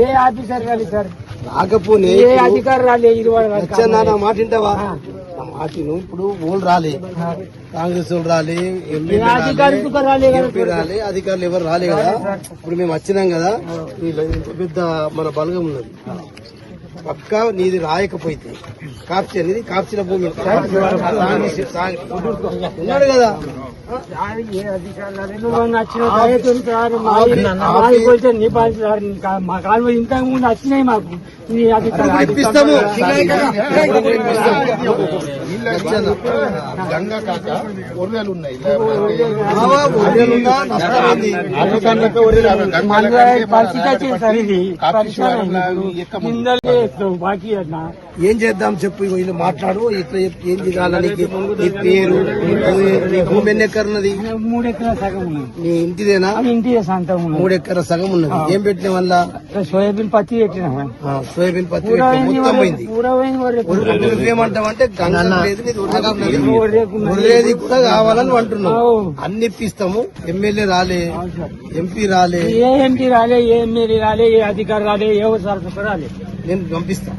ఏ officer రాలేదు sir? రాకపోనే ఏ అధికారి రాలేదు ఇరవై వరకు. వచ్చా నా మాట వింటావా? ఆ. నా మాట విను. ఇప్పుడు ఓళ్ళు రాలే. కాంగ్రెస్ వాళ్ళు రాలే రాలే, రాలే ఎంపీ రాలే అధికారులు ఎవరు రాలే కదా? ఇప్పుడు మేము వచ్చినాం కదా పెద్ద మన బలగం ఉన్నది. పక్క నీది రాయకపోతే కాప్చి అనేది కాప్చిన భూమి. ఉన్నాడు కదా? మా కాలువ ముందు వచ్చినాయి మాకు నీ అధికారి ఇప్పిస్తాము. గంగా కాక ఒర్రెలు ఉన్నాయి. బావా, ఒడ్డెలున్నా నష్టమైంది మన పరిస్థితి వచ్చింది సార్ ఇది ఏం చేద్దాం చెప్పు వీళ్ళు మాట్లాడు ఇట్లా చెప్పు, ఏం నీకు? నీ పేరు నీ- భూమి ఎన్ని ఎక్కరున్నది మూడు ఎకరాల సగం ఉన్నది. నీ ఇంటిదేనా? ఇంటి సొంతం ఉన్నది. మూడు ఎకర సగం ఉన్నది. ఏం పెట్టిన వల్ల సోయాబీన్ పత్తి పెట్టినా సోయాబీన్ పత్తి మొత్తం పోయింది. ఉన్నది. వడ్రేకున్నది. వదిలేది కూడా కావాలని అంటున్నావు. అన్ని ఇప్పిస్తాము. ఎమ్మెల్యే రాలే ఎంపీ రాలే. ఏ ఎంపీ రాలే ఏ ఎమ్మెల్యే రాలే ఏ అధికారి రాలే ఏ రాలే. నేను పంపిస్తాను